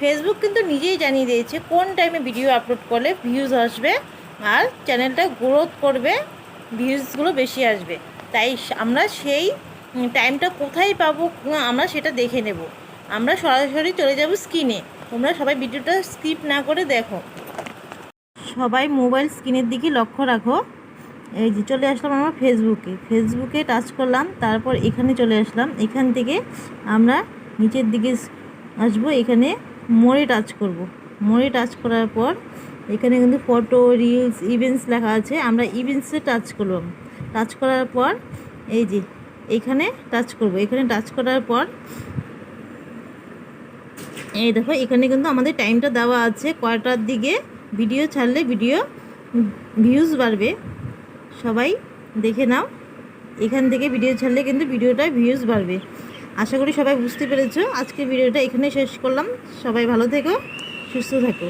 Facebook কিন্তু নিজেই জানিয়ে দিয়েছে কোন টাইমে ভিডিও আপলোড করলে ভিউজ আসবে আর চ্যানেলটা গ্রোথ করবে ভিউজগুলো বেশি আসবে। তাই আমরা সেই টাইমটা কোথায় পাবো আমরা সেটা দেখে নেব। আমরা সরাসরি চলে যাব স্ক্রিনে তোমরা সবাই ভিডিওটা স্কিপ না করে দেখো। সবাই মোবাইল স্ক্রিনের দিকে লক্ষ্য রাখো। এই যে চলে আসলাম আমরা ফেসবুকে ফেসবুকে টাচ করলাম, তারপর এখানে চলে আসলাম। এখান থেকে আমরা নিচের দিকে আসব। এখানে মোড়ে টাচ করব। মোড়ে টাচ করার পর, এখানে কিন্তু ফটো রিলস ইভেন্টস লেখা আছে। আমরা ইভেন্টসে টাচ করলাম। টাচ করার পর, এই যে, এখানে টাচ করব। এখানে টাচ করার পর, এই দেখো, এখানে কিন্তু আমাদের টাইমটা দেওয়া আছে। কয়টার দিকে ভিডিও ছাড়লে ভিডিও ভিউজ বাড়বে। সবাই দেখে নাও। এখান থেকে ভিডিও ছাড়লে কিন্তু ভিডিওটা ভিউজ বাড়বে। আশা করি সবাই বুঝতে পেরেছ। আজকে ভিডিওটা এখানে শেষ করলাম। সবাই ভালো থেকো, সুস্থ থাকো।